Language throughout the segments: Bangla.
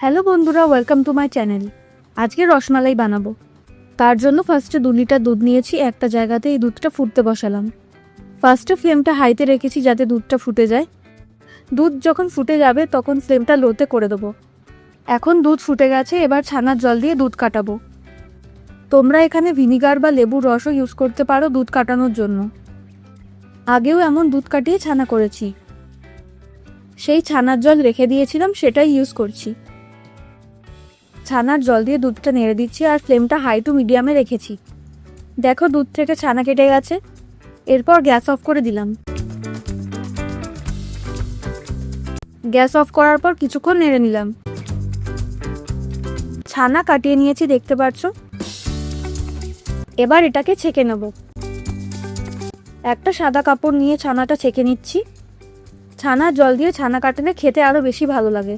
হ্যালো বন্ধুরা ওয়েলকাম টু মাই চ্যানেল আজকে রসমালাই বানাবো। তার জন্য ফার্স্টে দু লিটার দুধ নিয়েছি, একটা জায়গাতে এই দুধটা ফুটতে বসালাম। ফার্স্টে ফ্লেমটা হাইতে রেখেছি যাতে দুধটা ফুটে যায়। দুধ যখন ফুটে যাবে, তখন ফ্লেমটা লোতে করে দেবো। এখন দুধ ফুটে গেছে, এবার ছানার জল দিয়ে দুধ কাটাবো। তোমরা এখানে ভিনিগার বা লেবুর রসও ইউজ করতে পারো দুধ কাটানোর জন্য। আগেও এমন দুধ কাটিয়ে ছানা করেছি। সেই ছানার জল রেখে দিয়েছিলাম, সেটাই ইউজ করছি। ছানার জল দিয়ে দুধটা নেড়ে দিচ্ছি আর ফ্লেমটা হাই টু মিডিয়ামে রেখেছি। দেখো দুধ থেকে ছানা কেটে গেছে। এরপর গ্যাস অফ করে দিলাম। গ্যাস অফ করার পর কিছুক্ষণ নেড়ে নিলাম। ছানা কাটিয়ে নিয়েছি, দেখতে পাচ্ছ? এবার এটাকে ছেঁকে নেব। একটা সাদা কাপড় নিয়ে ছানাটা ছেঁকে নিচ্ছি। ছানার জল দিয়ে ছানা কাটলে খেতে আরও বেশি ভালো লাগে।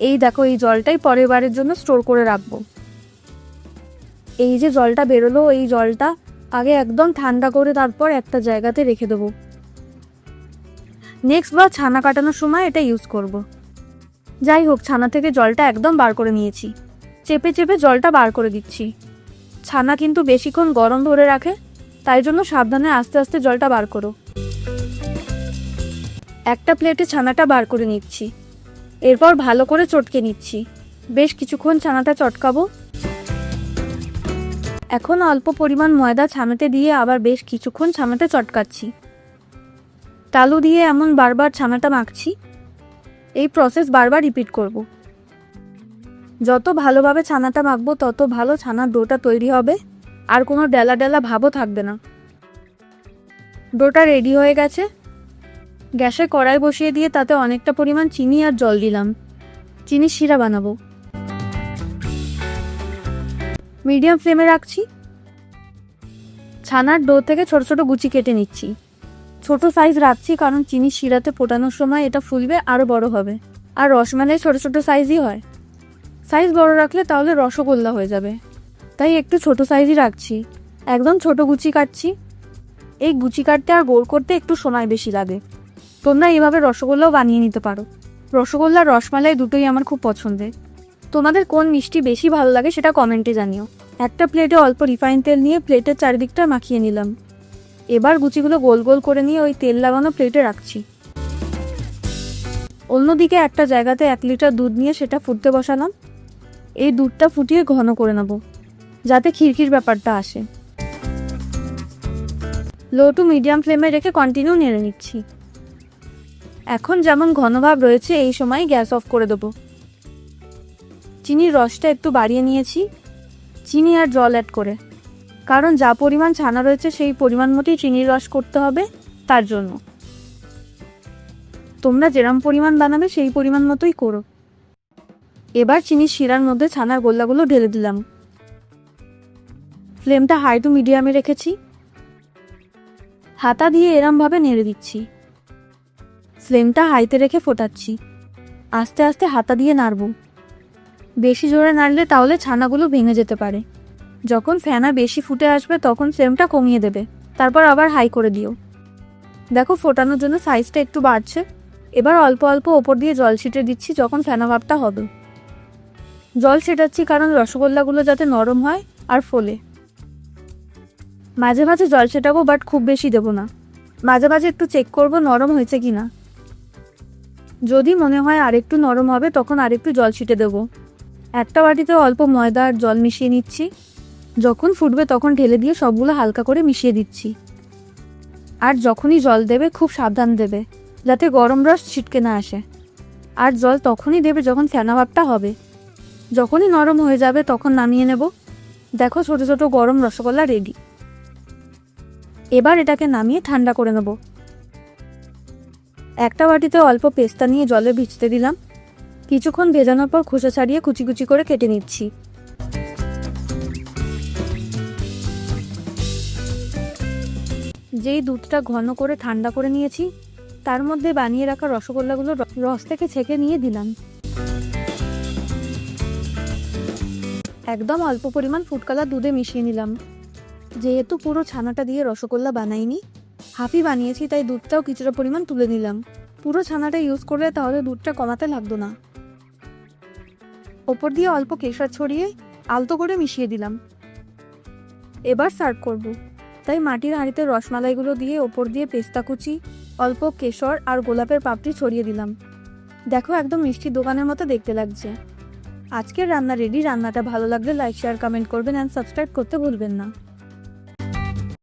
এই দেখো, এই জলটাই পরের বারের জন্য স্টোর করে রাখব। এই যে জলটা বেরোলো, এই জলটা আগে একদম ঠান্ডা করে তারপর একটা জায়গাতে রেখে দেবো। নেক্সট বার ছানা কাটানোর সময় এটা ইউজ করব। যাই হোক, ছানা থেকে জলটা একদম বার করে নিয়েছি। চেপে চেপে জলটা বার করে দিচ্ছি। ছানা কিন্তু বেশিক্ষণ গরম ধরে রাখে, তাই জন্য সাবধানে আস্তে আস্তে জলটা বার করো। একটা প্লেটে ছানাটা বার করে নিচ্ছি। এরপর ভালো করে চটকে নিচ্ছি। বেশ কিছুক্ষণ ছানাটা চটকাবো। এখন অল্প পরিমাণ ময়দা ছানাতে দিয়ে আবার বেশ কিছুক্ষণ ছানাতে চটকাচ্ছি। তালু দিয়ে এমন বারবার ছানাটা মাখছি। এই প্রসেস বারবার রিপিট করব। যত ভালোভাবে ছানাটা মাখবো, তত ভালো ছানার ডোটা তৈরি হবে। আর কোনো ডেলা ডেলা ভাবও থাকবে না। ডোটা রেডি হয়ে গেছে। গ্যাসে কড়াই বসিয়ে দিয়ে তাতে অনেকটা পরিমাণ চিনি আর জল দিলাম। চিনি শিরা বানাবো। মিডিয়াম ফ্লেমে রাখছি। ছানার ডো থেকে ছোট ছোট গুচি কেটে নিচ্ছি। ছোট সাইজ রাখছি কারণ চিনি শিরাতে ফোটানোর সময় এটা ফুলবে আরও বড় হবে। আর রসমালাই ছোট ছোট সাইজই হয়। সাইজ বড় রাখলে তাহলে রসগোল্লা হয়ে যাবে। তাই একটু ছোট সাইজই রাখছি। একদম ছোট গুচি কাটছি। এই গুচি কাটতে আর গোল করতে একটু সময় বেশি লাগে। তোমরা এভাবে রসগোল্লাও বানিয়ে নিতে পারো। রসগোল্লা, রসমালাই দুটোই আমার খুব পছন্দের। তোমাদের কোন মিষ্টি বেশি ভালো লাগে সেটা কমেন্টে জানিও। একটা প্লেটে অল্প রিফাইন তেল নিয়ে প্লেটের চারিদিকটা মাখিয়ে নিলাম। এবার গুচিগুলো গোল গোল করে নিয়ে ওই তেল লাগানো প্লেটে রাখছি। অন্যদিকে একটা জায়গাতে এক লিটার দুধ নিয়ে সেটা ফুটতে বসালাম। এই দুধটা ফুটিয়ে ঘন করে নেব, যাতে খিরখির ব্যাপারটা আসে। লো টু মিডিয়াম ফ্লেমে রেখে কন্টিনিউ নেড়ে নিচ্ছি। এখন যেমন ঘনভাব রয়েছে, এই সময় গ্যাস অফ করে দেবো। চিনির রসটা একটু বাড়িয়ে নিয়েছি। চিনি আর জল অ্যাড করে। কারণ যা পরিমাণ ছানা রয়েছে, সেই পরিমাণ মতোই চিনির রস করতে হবে তার জন্য। তোমরা যেরম পরিমাণ বানাবে, সেই পরিমাণ মতোই করো। এবার চিনির শিরার মধ্যে ছানার গোল্লাগুলো ঢেলে দিলাম। ফ্লেমটা হাই টু মিডিয়ামে রেখেছি। হাতা দিয়ে এরমভাবে নেড়ে দিচ্ছি। ফ্লেমটা হাইতে রেখে ফোটাচ্ছি। আস্তে আস্তে হাতা দিয়ে নাড়ব। বেশি জোরে নাড়লে তাহলে ছানাগুলো ভেঙে যেতে পারে। যখন ফেনা বেশি ফুটে আসবে তখন ফ্লেমটা কমিয়ে দেবে। তারপর আবার হাই করে দিও। দেখো ফোটানোর জন্য সাইজটা একটু বাড়ছে। এবার অল্প অল্প ওপর দিয়ে জল ছিটে দিচ্ছি যখন ফেনা ভাবটা হবে। জল ছেটাচ্ছি কারণ রসগোল্লাগুলো যাতে নরম হয় আর ফোলে। মাঝে মাঝে জল ছেটাবো বাট খুব বেশি দেবো না। মাঝে মাঝে একটু চেক করব নরম হয়েছে কি না যদি মনে হয় আরেকটু নরম হবে, তখন আরেকটু জল ছিটে দেবো। একটা বাটিতে অল্প ময়দা আর জল মিশিয়ে নিচ্ছি। যখন ফুটবে তখন ঢেলে দিয়ে সবগুলো হালকা করে মিশিয়ে দিচ্ছি। আর যখনই জল দেবে, খুব সাবধান দেবে, যাতে গরম রস ছিটকে না আসে। আর জল তখনই দেবে যখন ফেনা ভাবটা হবে। যখনই নরম হয়ে যাবে তখন নামিয়ে নেব। দেখো ছোট ছোট গরম রসগোল্লা রেডি। এবার এটাকে নামিয়ে ঠান্ডা করে নেব। একটা বাটিতে অল্প পেস্তা নিয়ে জলে ভিজতে দিলাম। কিছুক্ষণ ভেজানোর পর খোসা ছাড়িয়ে কুচি কুচি করে কেটে নিচ্ছি। যেই দুধটা ঘন করে ঠান্ডা করে নিয়েছি, তার মধ্যে বানিয়ে রাখা রসগোল্লাগুলো রস থেকে ছেঁকে নিয়ে দিলাম। একদম অল্প পরিমাণ ফুড কালার দুধে মিশিয়ে নিলাম। যেহেতু পুরো ছানাটা দিয়ে রসগোল্লা বানাইনি হাফি বানিয়েছি, তাই দুধটাও কিছুটা পরিমাণ তুলে নিলাম। পুরো ছানাটা ইউজ করলে তাহলে দুধটা কমাতে লাগতো না। ওপর দিয়ে অল্প কেশর ছড়িয়ে আলতো করে মিশিয়ে দিলাম। এবার সার্ভ করব। তাই মাটির হাঁড়িতে রসমালাইগুলো দিয়ে ওপর দিয়ে পেস্তা কুচি, অল্প কেশর আর গোলাপের পাপড়ি ছড়িয়ে দিলাম। দেখো একদম মিষ্টি দোকানের মতো দেখতে লাগছে। আজকের রান্না রেডি রান্নাটা ভালো লাগলে লাইক শেয়ার কমেন্ট করবেন অ্যান্ড সাবস্ক্রাইব করতে ভুলবেন না।